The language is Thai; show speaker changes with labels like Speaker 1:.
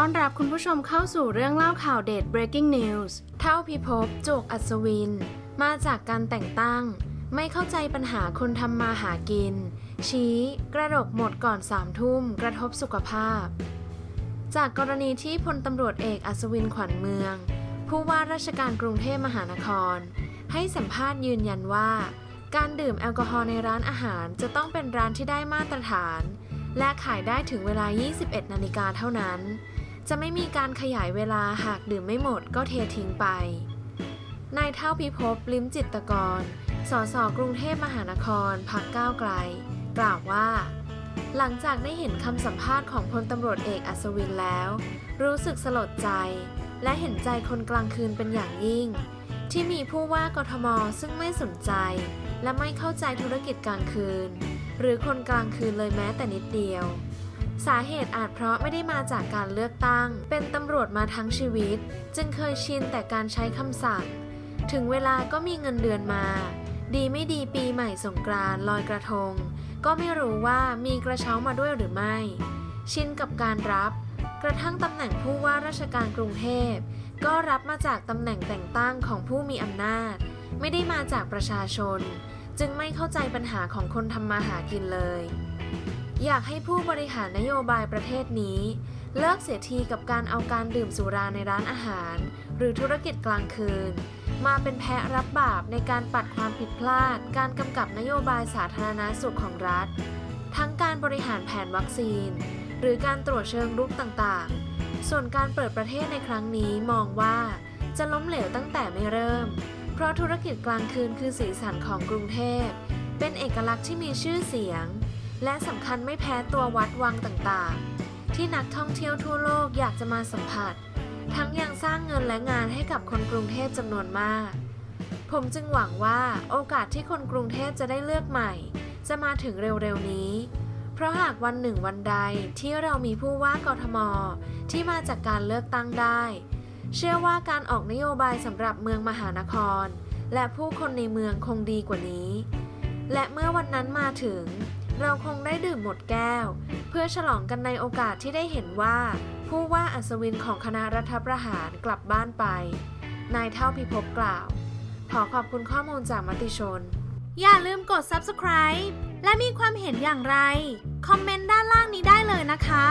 Speaker 1: ต้อนรับคุณผู้ชมเข้าสู่เรื่องเล่าข่าวเด็ด breaking news เท่าพิภพจกอัศวิน มาจากการแต่งตั้ง ไม่เข้าใจปัญหาคนทำมาหากิน ชี้ กระดกหมดก่อนสามทุ่ม กระทบสุขภาพ จากกรณีที่พลตำรวจเอกอัศวินขวัญเมือง ผู้ว่าราชการกรุงเทพมหานคร ให้สัมภาษณ์ยืนยันว่า การดื่มแอลกอฮอล์ในร้านอาหารจะต้องเป็นร้านที่ได้มาตรฐานและขายได้ถึงเวลา 21 นาฬิกาเท่านั้น จะไม่มีการขยายเวลาหากดื่มไม่หมดก็เททิ้งไป นายเท่าพิภพลิมจิตรกร สสกรุงเทพมหานครพักก้าวไกล กล่าวว่า หลังจากได้เห็นคำสัมภาษณ์ของพลตำรวจเอกอัศวินแล้ว รู้สึกสลดใจ และเห็นใจคนกลางคืนเป็นอย่างยิ่ง ที่มีผู้ว่ากทมซึ่งไม่สนใจ และไม่เข้าใจธุรกิจกลางคืน หรือคนกลางคืนเลยแม้แต่นิดเดียว สาเหตุอาจเพราะไม่ได้มาจากการเลือกตั้ง เป็นตำรวจมาทั้งชีวิต จึงเคยชินแต่การใช้คำสั่ง ถึงเวลาก็มีเงินเดือนมา ดีไม่ดีปีใหม่สงกรานต์ลอยกระทง ก็ไม่รู้ว่ามีกระเช้ามาด้วยหรือไม่ ชินกับการรับ กระทั่งตำแหน่งผู้ว่าราชการกรุงเทพ ก็รับมาจากตำแหน่งแต่งตั้งของผู้มีอำนาจ ไม่ได้มาจากประชาชน จึงไม่เข้าใจปัญหาของคนทำมาหากินเลย อยากให้ผู้บริหารนโยบายประเทศนี้ เลิกเสียทีกับการเอาการดื่มสุราในร้านอาหาร หรือธุรกิจกลางคืน มาเป็นแพะรับบาปในการปัดความผิดพลาด การกำกับนโยบายสาธารณาสุขของรัฐ ทั้งการบริหารแผนวัคซีน หรือการตรวจเชิงรุกต่างๆ ส่วนการเปิดประเทศในครั้งนี้มองว่าจะล้มเหลวตั้งแต่ไม่เริ่ม เพราะธุรกิจกลางคืนคือสีสันของกรุงเทพ เป็นเอกลักษณ์ที่มีชื่อเสียง และสำคัญไม่แพ้ตัววัดวังต่างๆ ที่นักท่องเที่ยวทั่วโลกอยากจะมาสัมผัส ทั้งยังสร้างเงินและงานให้กับคนกรุงเทพจำนวนมาก ผมจึงหวังว่าโอกาสที่คนกรุงเทพจะได้เลือกใหม่ จะมาถึงเร็วๆนี้ เพราะหากวันหนึ่งวันใดที่เรามีผู้ว่ากทม ที่มาจากการเลือกตั้งได้ เชื่อว่าการออกนโยบายสำหรับเมืองมหานคร และผู้คนในเมืองคงดีกว่านี้ และเมื่อวันนั้นมาถึง เราคงได้ดื่มหมดแก้ว เพื่อฉลองกันในโอกาสที่ได้เห็นว่า ผู้ว่าอัศวินของคณะรัฐประหารกลับบ้านไป นายเท่าพิภพกล่าว ขอขอบคุณข้อมูลจากมติชน อย่าลืมกด subscribe และมีความเห็นอย่างไร คอมเมนต์ด้านล่างนี้ได้เลยนะคะ